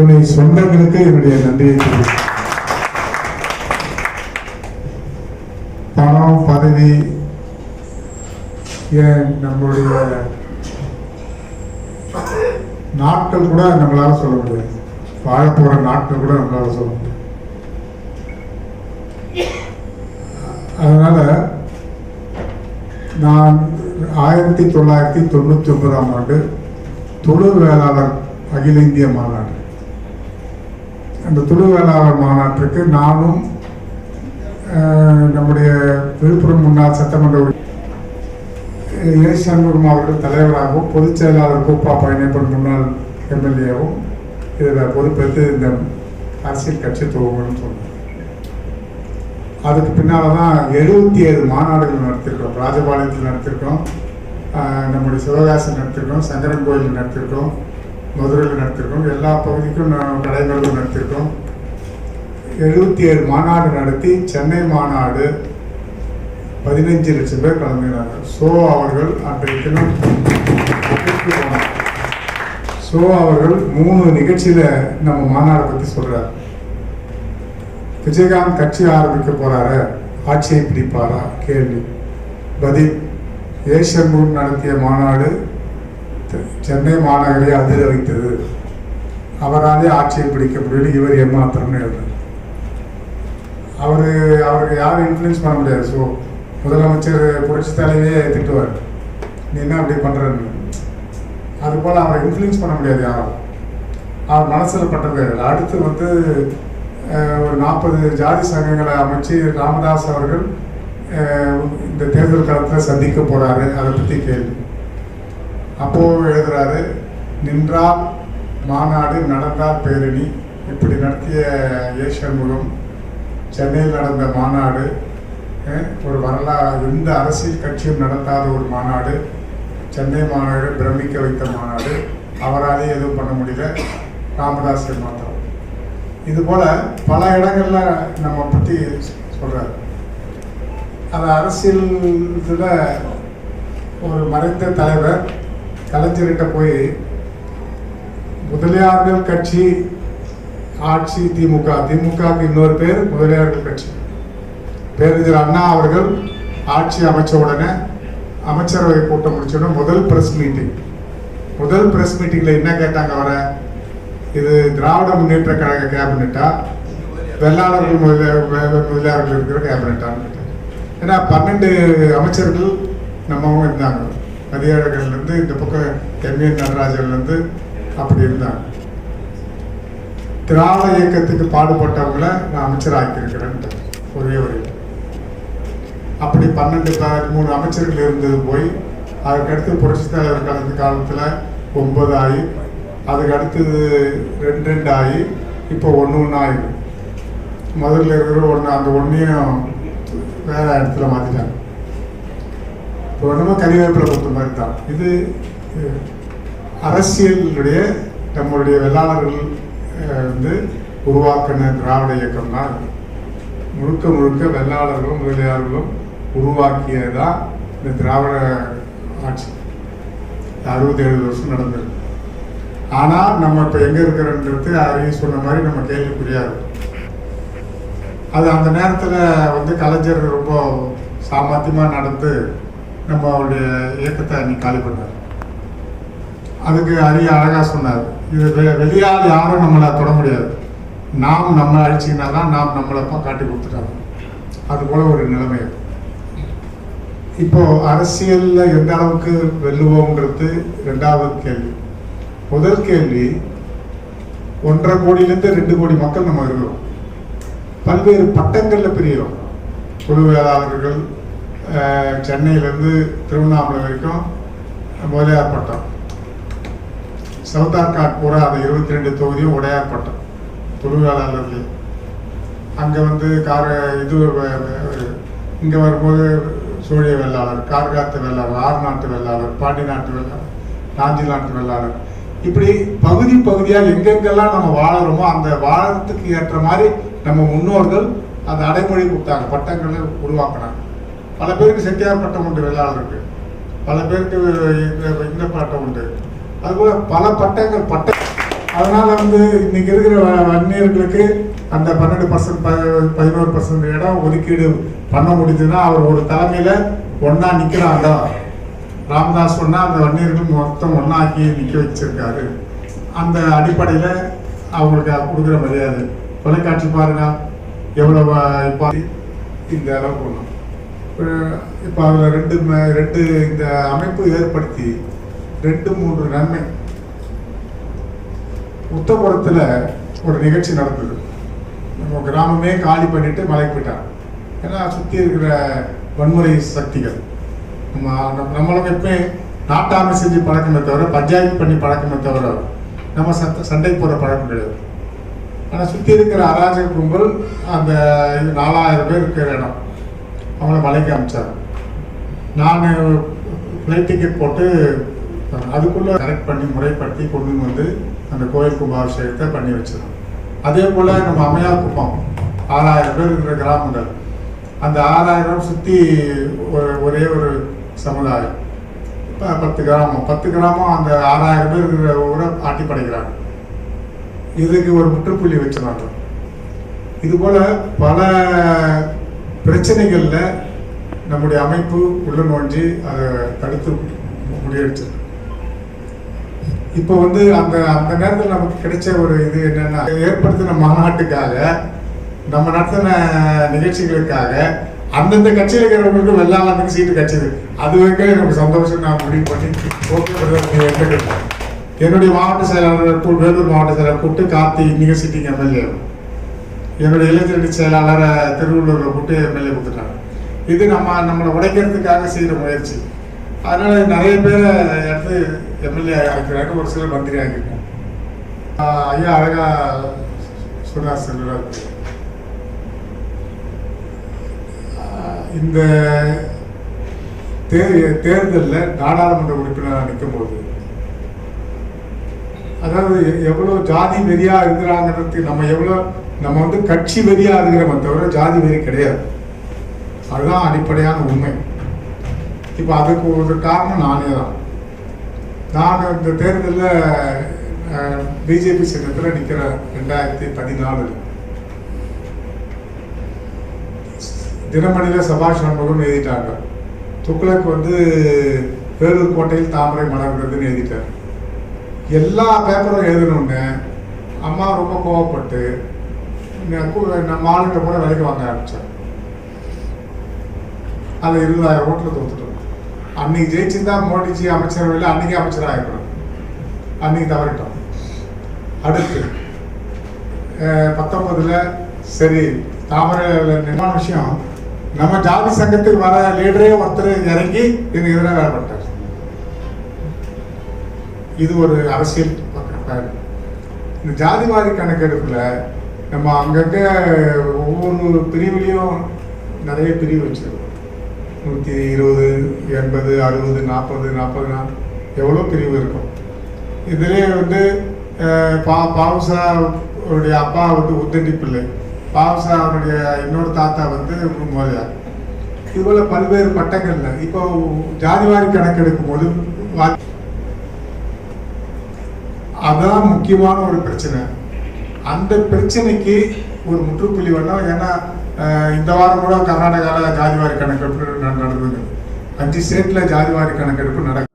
அத்துணை சொந்தங்களுக்கு என்னுடைய நன்றியை பணம் பதவி ஏன் நம்மளுடைய நாட்கள் கூட நம்மளால சொல்ல முடியாது. வாழ போற நாட்கள் கூட நம்மளால சொல்ல முடியாது. அதனால நான் ஆயிரத்தி தொள்ளாயிரத்தி தொண்ணூத்தி ஒன்பதாம் ஆண்டு தொழில் வேளாளர் அகில இந்திய மாநாடு அந்த தொழில் வேளாளர் மாநாட்டிற்கு நானும் நம்முடைய விழுப்புரம் முன்னாள் சட்டமன்ற உறுப்பினர் ஏ. சண்முகம் அவர்கள் தலைவராகவும் பொதுச் செயலாளர் கோப்பா பழனியப்பன் முன்னாள் எம்எல்ஏவும் இதில் பொறுப்பேற்று இந்த அரசியல் கட்சி துவங்கணும்னு சொன்னார் அதுக்கு பின்னால் தான் எழுபத்தி ஏழு மாநாடுகள் நடத்திருக்கோம் ராஜபாளையத்தில் நடத்திருக்கோம் நம்முடைய சிவகாசி நடத்திருக்கோம் சங்கரன் கோயில் நடத்திருக்கோம் மதுரையில் நடத்திருக்கோம். எல்லா பகுதிக்கும் நான் கடைகளும் நடத்திருக்கோம். எழுபத்தி ஏழு மாநாடு நடத்தி சென்னை மாநாடு பதினைஞ்சு லட்சம் பேர் கலந்துக்கிறாங்க ஸோ அவர்கள் அன்றைய தினம் சோ அவர்கள் மூணு நிகழ்ச்சியில நம்ம மாநாடை பத்தி சொல்றாரு. விஜயகாந்த் கட்சி ஆரம்பிக்க போறாரு? ஆட்சியை பிடிப்பாரா? கேள்வி. பதில். ஏஷன் நடத்திய மாநாடு சென்னை மாநகரை அதிர வைத்தது. அவராலே ஆட்சியை பிடிக்க முடியும் இவர் ஏமாத்திரம்னு எழுதுறாரு அவர் அவருக்கு யாரும் இன்ஃப்ளூயன்ஸ் பண்ண முடியாது. ஸோ முதலமைச்சர் புரட்சி தலைவியே திட்டுவார். நீ என்ன அப்படி பண்ணுறன்னு அதுபோல் அவரை இன்ஃப்ளூயன்ஸ் பண்ண முடியாது யாரும். அவர் மனசில் பட்டது அடுத்து வந்து ஒரு நாற்பது ஜாதி சங்கங்களை அமைச்சு ராமதாஸ் அவர்கள் இந்த தேர்தல் காலத்தில் சந்திக்க போகிறாரு அதை பற்றி கேள்வி. அப்போவும் எழுதுறாரு நின்றால் மாநாடு நடந்தால் பேரணி. இப்படி நடத்திய ஏ சண்முகம் சென்னையில் நடந்த மாநாடு ஒரு வரலாறு எந்த அரசியல் கட்சியும் நடத்தாத ஒரு மாநாடு சென்னை மாநாடு பிரமிக்க வைத்த மாநாடு அவராலே எதுவும் பண்ண முடியல ராமதாஸ் மாத்திரம் இது போல பல இடங்கள்ல நம்ம பத்தி சொல்றாரு. அது அரசியல் ஒரு மறைந்த தலைவர் கலைஞர்கிட்ட போய் முதலியார்கள் கட்சி ஆட்சி திமுக. திமுகவுக்கு இன்னொரு பேர் முதலியார்கள் கட்சி. பேரறிஞர் அண்ணா அவர்கள் ஆட்சி அமைச்ச உடனே அமைச்சரவை கூட்டம் முடிச்ச முதல் பிரஸ் மீட்டிங் முதல் பிரஸ் மீட்டிங்கில் என்ன கேட்டாங்க அவரை? இது திராவிட முன்னேற்ற கழக கேபினட்டா வெள்ளாளர்கள் முதலியார் முதலியார்கள் இருக்கிற கேபினட்டான்னு கேட்டாங்க. ஏன்னா பன்னெண்டு அமைச்சர்கள் நம்மவும் இருந்தாங்க. மதியாளர்கள்ல இந்த பக்கம் எம்ஏன் நடராஜன்லேருந்து அப்படி இருந்தாங்க. திராவிட இயக்கத்துக்கு பாடுபட்டவங்களை நான் அமைச்சர் ஒரே ஒரு அப்படி பன்னெண்டு மூணு அமைச்சர்கள் இருந்தது போய் அதுக்கடுத்து புரட்சி தலைவர் காலத்து காலத்தில் ஒன்பது ஆகி அதுக்கு அடுத்தது ரெண்டு ரெண்டு ஆகி இப்போ ஒன்று ஒன்று ஆகி முதல்ல இருக்கிற ஒன்று அந்த ஒன்றையும் வேறு இடத்துல மாற்றிட்டாங்க இப்போ ஒன்றுமே கறிவேப்பிலை பொறுத்த மாதிரி தான். இது அரசியலுடைய நம்மளுடைய வெள்ளாளர்கள் வந்து உருவாக்கின திராவிட இயக்கம் தான் முழுக்க முழுக்க வெள்ளாளர்களும் முதலியார்களும் தான் இந்த திராவிட ஆட்சி. அறுபத்தி எழுபது வருஷம் நடந்தது. ஆனால் நம்ம இப்போ எங்கே இருக்கிறோன்றது அறிவு சொன்ன மாதிரி நம்ம கேள்விக்குரியாது அது அந்த நேரத்தில் வந்து கலைஞர் ரொம்ப சாமர்த்தியமாக நடந்து நம்ம அவருடைய இயக்கத்தை அன்னைக்கு காலி பண்ணார். அதுக்கு அரிய அழகாக சொன்னார். இது வெ- வெளியால் யாரும் நம்மளை தொட முடியாது. நாம் நம்ம அழிச்சிங்கன்னா தான் நாம் நம்மளை காட்டி கொடுத்துட்டாங்க. அது போல ஒரு நிலைமை இப்போது இப்போ எந்த அளவுக்கு வெல்லுவோங்கிறது ரெண்டாவது கேள்வி. முதல் கேள்வி ஒன்றரை கோடியிலேருந்து ரெண்டு கோடி மக்கள் நம்ம இருக்கிறோம். பல்வேறு பட்டங்களில் பிரிகிறோம். குழு வேளாளர்கள் சென்னையிலேருந்து திருவண்ணாமலை வரைக்கும் முதலியார் பட்டம். சவுத்தார்காட் பூரா அந்த இருபத்தி ரெண்டு தொகுதியும் உடையார் பட்டம் அங்கே வந்து கார இது இங்கே வரும்போது சூழிய வெள்ளாளர் கார்காத்து வெள்ளாளர் ஆறு நாட்டு வெள்ளாளர் பாண்டி நாட்டு வெள்ளாளர் நாஞ்சி நாட்டு வெள்ளாளர். இப்படி பகுதி பகுதியாக எங்கெங்கெல்லாம் நம்ம வாழறோமோ அந்த வாழறதுக்கு ஏற்ற மாதிரி நம்ம முன்னோர்கள் அந்த அடைமொழி கொடுத்தாங்க பட்டங்களை உருவாக்கினாங்க. பல பேருக்கு செட்டியார் பட்டம் உண்டு வேளாளருக்கு பல பேருக்கு இந்த- இந்த பட்டம் உண்டு. அதுபோல் பல பட்டங்கள் பட்ட அதனால் வந்து இன்னைக்கு இருக்கிற வ- வன்னியர்களுக்கு அந்த பன்னெண்டு பர்சன்ட் பதினோரு பர்சன்ட் இடம் ஒதுக்கீடு பண்ண முடிஞ்சதுன்னா அவர் ஒரு தலைமையில் ஒன்றா நிற்கிறாங்க ராமதாஸ் சொன்னால் அந்த வன்னியர்கள் மொத்தம் ஒன்றாக்கி நிற்க வச்சிருக்காரு. அந்த அடிப்படையில் அவங்களுக்கு கொடுக்குற மரியாதை. தொலைக்காட்சி பாருங்க. எவ்வளோ இப்போ இந்த அளவுக்கு ஒண்ணும் இப்போ அதில் ரெண்டு ரெண்டு இந்த அமைப்பு ஏற்படுத்தி ரெண்டு மூன்று நன்மை. உத்தபுரத்தில் ஒரு நிகழ்ச்சி நடந்தது. நம்ம கிராமமே காலி பண்ணிட்டு மலைக்கு போயிட்டாங்க. ஏன்னா சுற்றி இருக்கிற வன்முறை சக்திகள். நம்ம நம்ம- நம்மளும் எப்பவுமே நாட்டாமை செஞ்சு பழக்கமே தவிர பஞ்சாயத்து பண்ணி பழக்கமே தவிர நம்ம சத்த சண்டை போகிற பழக்கம் கிடையாது. ஆனால் சுற்றி இருக்கிற அராஜக கும்பல் அந்த இது நாலாயிரம் பேர் இருக்கிற இடம். அவங்கள மலைக்கு அனுப்பிச்சாங்க நான் ஃப்ளைட் டிக்கெட் போட்டு அதுக்குள்ளே கரெக்ட் பண்ணி முறைப்படுத்தி கொண்டு வந்து அந்த கோயில் கும்பாபிஷேகத்தை பண்ணி வச்சிடும் அதே போல் நம்ம அம்மையார் குப்பம் ஆறாயிரம் பேர் இருக்கிற கிராமங்கள் அந்த ஆறாயிரம் சுற்றி ஒரே ஒரு சமுதாயம். இப்போ பத்து கிராமம். பத்து கிராமம் அந்த ஆறாயிரம் பேர் இருக்கிற ஊரை ஆட்டி படைக்கிறாங்க. இதுக்கு ஒரு முற்றுப்புள்ளி வச்சிருந்தாங்க இதுபோல் பல பிரச்சனைகளில் நம்முடைய அமைப்பு உள்ள நோஞ்சி அதை தடுத்து முறியடிச்சிருக்கு இப்போ வந்து அந்த அந்த நேரத்தில் நமக்கு கிடைச்ச ஒரு இது என்னென்னா ஏற்படுத்தின மாநாட்டுக்காக நம்ம நடத்தின நிகழ்ச்சிகளுக்காக அந்தந்த கட்சியில் இருக்கிறவங்களுக்கு வெள்ளாளத்துக்கு சீட்டு கிடைச்சது. அது வரைக்கும் எனக்கு சந்தோஷம். நான் முடிவு பண்ணி ஓகே என்னுடைய மாவட்ட செயலாளர் வேலூர் மாவட்ட செயலாளர் கூப்பிட்டு கார்த்தி இன்னைக்கு சிட்டிங் எம்எல்ஏ. என்னுடைய இளைஞரணி செயலாளரை திருவள்ளூரில் போட்டு எம்எல்ஏ கொடுத்துட்டாங்க. இது நம்ம நம்மளை உடைக்கிறதுக்காக செய்கிற முயற்சி. அதனால நிறைய பேரை எடுத்து எம்எல்ஏ ஆக்கிறாங்க ஒரு சிலர் மந்திரி ஆகிருக்கோம் ஆஹ் ஐயா அழகா சொன்னார் செல்வராஜ் இந்த தே தேர்தலில் நாடாளுமன்ற உறுப்பினராக நிற்கும் போது அதாவது எவ்வளோ எவ்வளவு ஜாதி வெறியாக இருக்கிறாங்கிறதுக்கு நம்ம எவ்வளவு நம்ம வந்து கட்சி வெறியாக இருக்கிறோமே தவிர ஜாதி வெறி கிடையாது. அதுதான் அடிப்படையான உண்மை. இப்போ அதுக்கு ஒரு காரணம் நானே தான். நான் இந்த தேர்தலில் பிஜேபி சின்னத்தில் நிற்கிற ரெண்டாயிரத்தி பதினாலு தினமணியில் சபாஷ் நண்பகம் எழுதிட்டாங்க. துக்ளக் வந்து வேலூர் கோட்டையில் தாமரை மலர்கிறதுன்னு எழுதிட்டார். எல்லா பேப்பரும் எழுதணுன்னு அம்மா ரொம்ப கோவப்பட்டு நம்ம ஆளுங்க கூட விலைக்கு வாங்க ஆரம்பிச்சார் அது இருபதாயிரம் ஓட்டில் தோத்துட்டோம். அன்னைக்கு ஜெயிச்சிருந்தா மோடிஜி அமைச்சரவையில் அன்னைக்கு அமைச்சராக ஆகிடும் அன்னைக்கு தவறிட்டோம். அடுத்து பத்தொன்பதுல சரி தாமரை நிர்மாண விஷயம். நம்ம ஜாதி சங்கத்துக்கு வர லீடரே ஒருத்தர் இறங்கி இதுக்கு எதிராக வேலை பண்ணிட்டார் இது ஒரு அரசியல் இந்த ஜாதிவாரி கணக்கெடுப்பில் நம்ம அங்கங்கே ஒவ்வொரு பிரிவுலேயும் நிறைய பிரிவு வச்சுருக்கோம். நூற்றி இருபது எண்பது அறுபது நாற்பது நாற்பதுனா எவ்வளோ பிரிவு இருக்கும் இதுலேயே வந்து பா பாவுசா அவருடைய அப்பா வந்து உத்தண்டி பிள்ளை. பாவுசா அவருடைய இன்னொரு தாத்தா வந்து மோதியார் இதுபோல் பல்வேறு பட்டங்களில் இப்போ ஜாதிவாரி கணக்கெடுக்கும் போது வா- அதுதான் முக்கியமான ஒரு பிரச்சனை. அந்த பிரச்சனைக்கு ஒரு முற்றுப்புள்ளி வேணும் ஏன்னா இந்த வாரம் கூட கர்நாடகாவில் ஜாதிவாரி கணக்கெடுப்பு நடந்தது. அஞ்சு ஸ்டேட்டில் ஜாதிவாரி கணக்கெடுப்பு நடக்கும்